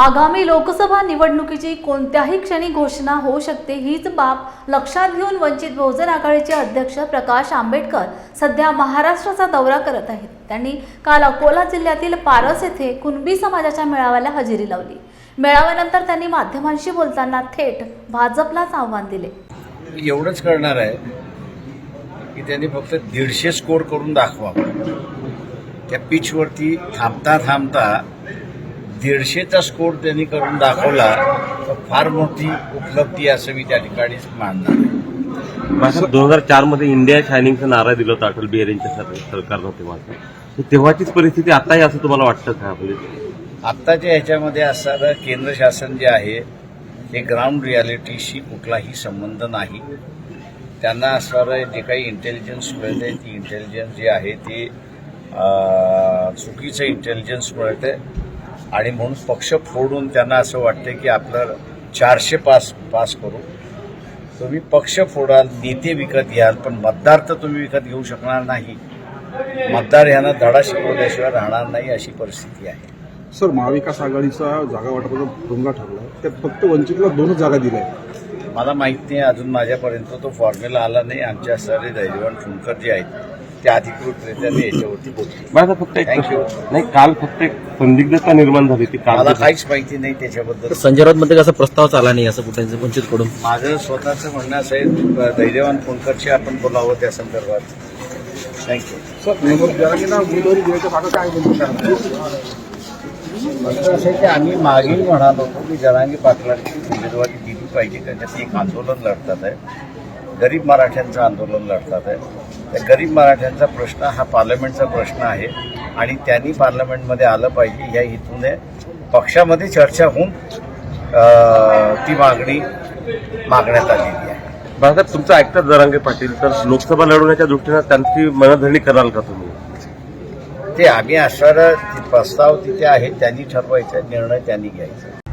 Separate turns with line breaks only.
आगामी लोकसभा निवडणुकीची कोणत्याही क्षणी घोषणा होऊ शकते हीच बाब लक्षात घेऊन वंचित बहुजन आघाडीचे अध्यक्ष प्रकाश आंबेडकर सध्या महाराष्ट्राचा दौरा करत आहेत. त्यांनी काल अकोला जिल्ह्यातील पारस येथे कुणबी समाजाच्या मेळाव्याला हजेरी लावली. मेळाव्यानंतर त्यांनी माध्यमांशी बोलताना थेट भाजपलाच आव्हान दिले.
एवढंच करणार आहे की त्यांनी फक्त दीडशे स्कोर करून दाखवा. त्या पिचवरती थांबता थांबता दीडशेचा स्कोर त्यांनी करून दाखवला तर फार मोठी उपलब्धी असं मी त्या ठिकाणीच मानणार आहे.
दोन हजार चारमध्ये इंडिया शायनिंगचा नारा दिला होता अटल बिहारींच्या सर- सरकारनं तेव्हा. तर तेव्हाचीच परिस्थिती आताही असं तुम्हाला वाटतं का? म्हणजे
आत्ताच्या ह्याच्यामध्ये असणारं केंद्र शासन जे आहे ते ग्राउंड रियालिटीशी कुठलाही संबंध नाही. त्यांना असणारं जे काही इंटेलिजन्स मिळते ती इंटेलिजन्स जे आहे ते चुकीचं इंटेलिजन्स मिळते आणि म्हणून पक्ष फोडून त्यांना असं वाटतं की आपलं चारशे पास पास करू. तुम्ही पक्ष फोडाल नेते विकत घ्याल पण मतदार तर तुम्ही विकत घेऊ शकणार नाही. मतदार यांना धडा शिकवल्याशिवाय राहणार नाही अशी परिस्थिती आहे.
सर महाविकास आघाडीचा जागा वाटपाचा भोंगा ठरला. त्यात फक्त वंचितला दोनच जागा दिल्या आहेत.
मला माहीत नाही अजून माझ्यापर्यंत तो फॉर्म्युला आला नाही. आमच्या सारे दैजवान फुंकर जे आहेत. ते अधिकृतरित्या ते याच्यावरती बोलतील
माझा फक्त एक
Thank you.
प्रश्न- नाही काल फक्त एक संदिग्धता निर्माण झाली ती काल
मला काहीच माहिती नाही त्याच्याबद्दल.
संजय राऊतमध्ये कसा प्रस्ताव चाला नाही असं कुठे वंचितकडून
माझं स्वतःचं म्हणणं असं आहे धैर्यवान फुंकरशी आपण बोलावं त्या संदर्भात. थँक्यू असं असं आहे की आम्ही मागेही म्हणालो होतो की जरांगी पाटलांची उमेदवारी दिली पाहिजे त्याच्यात एक आंदोलन लढतात आहे. गरीब मराठ्यांचं आंदोलन लढतात आहे. त्या गरीब मराठ्यांचा प्रश्न हा पार्लमेंटचा प्रश्न आहे आणि त्यांनी पार्लमेंटमध्ये आलं पाहिजे या हेतूने पक्षामध्ये चर्चा होऊन ती मागणी मागण्यात आलेली आहे.
बाळासाहेब तुमचं ऐकतात जरांगे पाटील तर लोकसभा लढवण्याच्या दृष्टीनं त्यांची मनधरणी कराल का तुम्ही?
ते आम्ही असणारा प्रस्ताव तिथे आहे त्यांनी ठरवायचा निर्णय त्यांनी घ्यायचा.